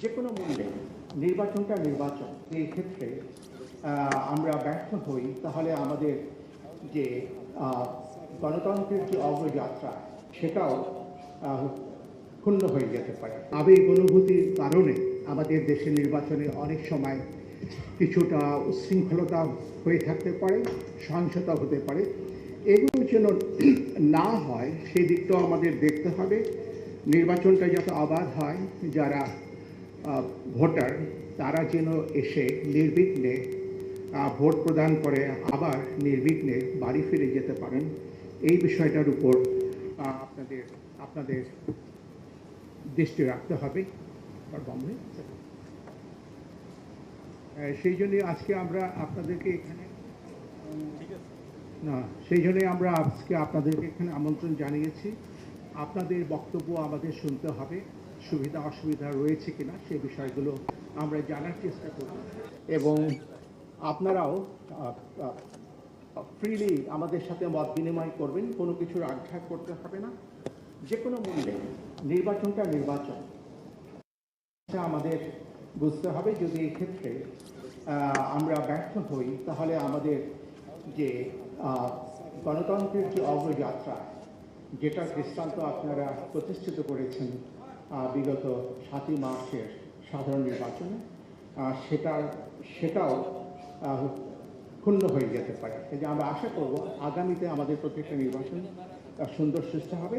যে কোনো মূল্যে নির্বাচনটা নির্বাচন। এই ক্ষেত্রে আমরা ব্যর্থ হই, তাহলে আমাদের যে গণতন্ত্রের যে অগ্রযাত্রা, সেটাও ক্ষুণ্ণ হয়ে যেতে পারে। আবেগ অনুভূতির কারণে আমাদের দেশের নির্বাচনে অনেক সময় কিছুটা উচ্ছৃঙ্খলতা হয়ে থাকতে পারে, সহিংসতা হতে পারে। এগুলো যেন না হয়, সেই দিকটাও আমাদের দেখতে হবে। নির্বাচনটা যাতে অবাধ হয়, যারা ভোটার তারা যেন এসে নির্বিঘ্নে ভোট প্রদান করে আবার নির্বিঘ্নে বাড়ি ফিরে যেতে পারেন। এই বিষয়টার উপর আপনাদের আপনাদের দৃষ্টি রাখতে হবে। সেই জন্য আজকে আমরা আপনাদেরকে এখানে না সেই জন্যই আমরা আজকে আপনাদেরকে এখানে আমন্ত্রণ জানিয়েছি। আপনাদের বক্তব্য আমাদের শুনতে হবে। সুবিধা, অসুবিধা রয়েছে কিনা সে বিষয়গুলো আমরা জানার চেষ্টা করব। এবং আপনারাও ফ্রিলি আমাদের সাথে মত বিনিময় করবেন, কোনো কিছুর আঘাত করতে হবে না। যে কোনো মূল্যে নির্বাচনটা নির্বাচন। আমাদের বুঝতে হবে, যদি এই ক্ষেত্রে আমরা ব্যর্থ হই, তাহলে আমাদের যে গণতন্ত্রের যে অগ্রযাত্রা যেটা দৃষ্টান্ত আপনারা প্রতিষ্ঠিত করেছেন বিগত সাতই মার্চের সাধারণ নির্বাচনে সেটার, সেটাও ক্ষুণ্ণ হয়ে যেতে পারে। যে আমরা আশা করব আগামীতে আমাদের প্রত্যেকটা নির্বাচন সুন্দর সুস্থ হবে।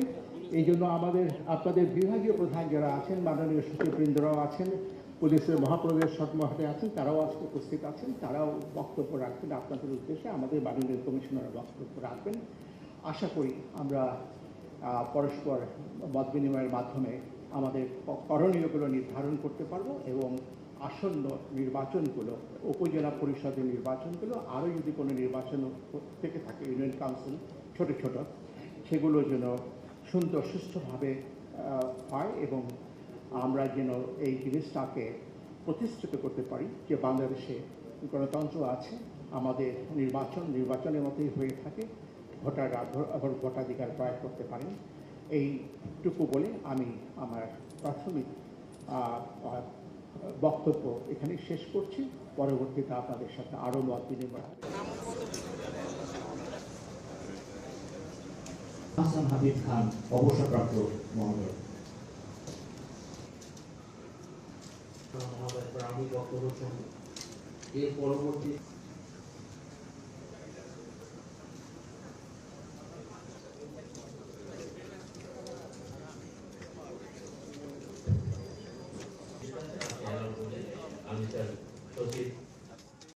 এই জন্য আমাদের, আপনাদের বিভাগীয় প্রধান যারা আছেন, মাননীয় সচিববৃন্দরাও আছেন, পুলিশের মহাপ্রবেশ সৎ মহাশয় আছেন, তারাও আজকে উপস্থিত আছেন, তারাও বক্তব্য রাখবেন আপনাদের উদ্দেশ্যে, আমাদের মাননীয় কমিশনার বক্তব্য রাখবেন। আশা করি আমরা পরস্পর মত বিনিময়ের মাধ্যমে আমাদের করণীয়গুলো নির্ধারণ করতে পারব এবং আসন্ন নির্বাচনগুলো উপজেলা পরিষদের নির্বাচনগুলো আরও যদি কোনো নির্বাচন থেকে থাকে ইউনিয়ন কাউন্সিল ছোট ছোট সেগুলো যেন সুন্দর আহ, হয় এবং আমরা যেন এই জিনিসটাকে প্রতিষ্ঠিত করতে পারি যে বাংলাদেশে গণতন্ত্র আছে আমাদের নির্বাচন নির্বাচনের মতোই হয়ে থাকে ভোটাররা ভোটাধিকার প্রয়োগ করতে পারেন। এইটুকু বলে আমি আমার প্রাথমিক বক্তব্য এখানে শেষ করছি। পরবর্তীতে আপনাদের সাথে আরও মত বিনিময় হবে। হাসান হাবিব খান অবসরপ্রাপ্ত মহোদয়। মহোদয় আমি বক্তব্য শুনব। এর পরবর্তী 对手机。